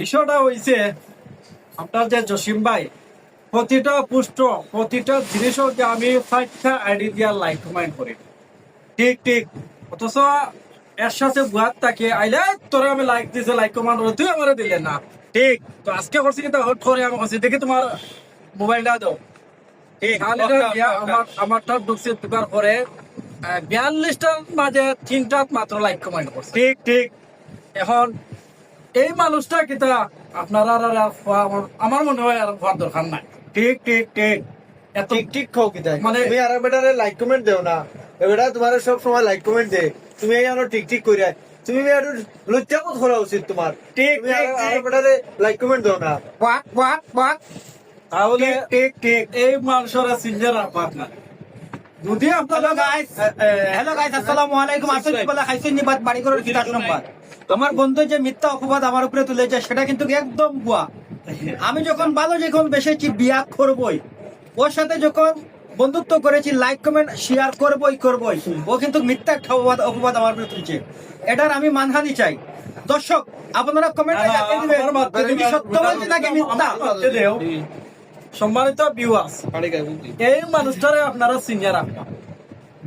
বিষয়টা হইছে আপনার যে জসিম ভাই প্রতিটা পুষ্ট প্রতিটা জিনিসও যে আমি ফাইভটা আইডি দিয়া লাইক কমেন্ট করি। ঠিক ঠিক। অথচ এর সাথে বুয়াত তাকে আইলে তোরা আমি লাইক দিছে লাইক কমেন্ট করে তুই আমারে দিলে না। ঠিক তো আজকে করছি কিন্তু হট করে আমি করছি দেখি তোমার মোবাইলটা দাও। ঠিক আমার আমারটা ঢুকছে বিয়াল্লিশটার মাঝে তিনটা মাত্র লাইক কমেন্ট করছে। ঠিক ঠিক। এখন এই মানুষটা কিতা আপনারা আর আর আমার- মনে হয় আর খোয়ার দরকার নাই। ঠিক ঠিক ঠিক। ঠিক ঠিক খাও কি তাই মানে- তুমি আর বেটারে লাইক কমেন্ট দেও না। এবেটা তোমার সব সময় লাইক কমেন্ট দে। তুমি এই আনো ঠিক ঠিক কইরা তুমি একটু লজ্জা বোধ করা উচিত তোমার ঠিক, আর বেটারে লাইক কমেন্ট দাও না। ওয়াক ওয়াক ওয়াক তাহলে ঠিক ঠিক এই মানুষের যদি আপনারা গাইস হ্যালো গাইস আসসালামু আলাইকুম আসলে বলা খাইছেন নি বাড়ি করার কিতাব নম্বর আমার বন্ধু যে মিথ্যা অপবাদ আমার উপরে তুলেছে সেটা কিন্তু একদম ভুয়া আমি যখন ভালো যখন বেসেছি বিয়া করবই ওর সাথে যখন বন্ধুত্ব করেছি লাইক কমেন্ট শেয়ার করবই করবই ও কিন্তু মিথ্যা একটা অপবাদ অপবাদ আমার উপরে তুলছে এটার আমি মানহানি চাই দর্শক আপনারা কমেন্ট দিবেন সত্য বলছি নাকি মিথ্যা। সম্মানিত ভিউয়ার্স এই মানুষটারে আপনারা সিনিয়র আপনার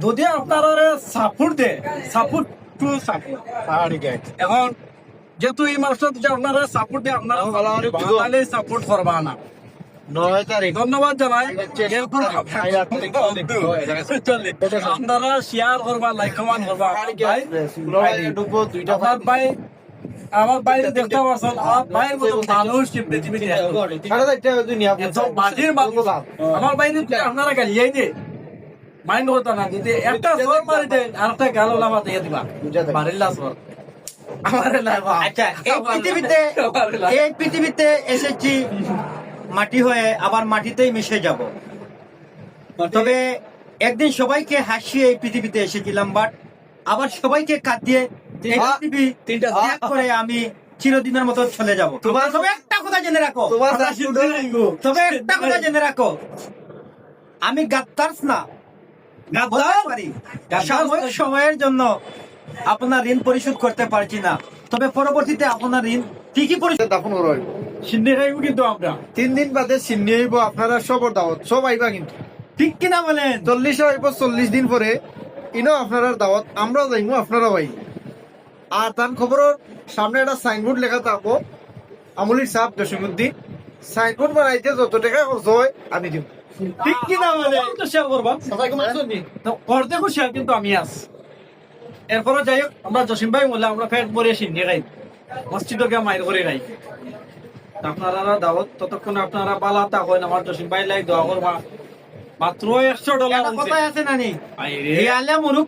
যদি আপনারা সাপোর্ট দে সাপোর্ট টু সাপোর্ট এখন যেহেতু এই মানুষটা যদি আপনারা সাপোর্ট দিয়ে আপনারা সাপোর্ট করবা না। ধন্যবাদ জানাই। আপনারা শেয়ার করবা লাইক করবা ভাই আমার বাইরে দেখতে পারছেন আমার ভাইয়ের মতো মানুষ কি পৃথিবীতে মানুষ। আমার বাইরে আপনারা মাইন্ড হতো না যদি একটা জোর মারি দেন আর একটা গাল দিয়ে দিবা। মারিল্লা আমার আচ্ছা এই পৃথিবীতে এই পৃথিবীতে এসেছি মাটি হয়ে আবার মাটিতেই মিশে যাব। তবে একদিন সবাইকে হাসিয়ে এই পৃথিবীতে এসেছিলাম বাট আবার সবাইকে কাঁদিয়ে তিনটা করে আমি চিরদিনের মতো চলে যাব। তোমার- তবে একটা কথা জেনে রাখো। তোমার তবে একটা কথা জেনে রাখো। আমি গাদ্দার্স না। সাময়িক সময়ের জন্য আপনার ঋণ পরিশোধ করতে পারছি না। তবে পরবর্তীতে আপনার ঋণ ঠিকই পরিশোধ দাফন করো খাইব কিন্তু আমরা। তিন দিন বাদে সিন্নি হইব আপনারা সবর দাওয়াত সব আইবা কিন্তু। ঠিক কিনা বলেন? চল্লিশ হইব চল্লিশ দিন পরে ইনো আপনারা দাওয়াত আমরাও যাইমু আপনারাও আই আর তার খবরের সামনে একটা সাইনবোর্ড লেখা থাকব। আমলির সাহেব জসিমুদ্দিন সাইনবোর্ড বানাইতে যত টাকা খরচ হয় আমি দিব ঠিক কিনা বলেন তো শেয়ার করবা। করতে শেয়ার কিন্তু আমি আছি। এরপরে যাই হোক আমরা জসিম ভাই বললে আমরা ফেট পরে সিন্ধি খাই মসজিদকে মাইর করে খাই আপনারা দাওয়াত ততক্ষণ আপনারা বালা তা হয় আমার জসিম ভাই লাই দোয়া করবা। মাত্র একশো ডলার একটা আছে নানি। আইরে। হিয়ালে মুরুখ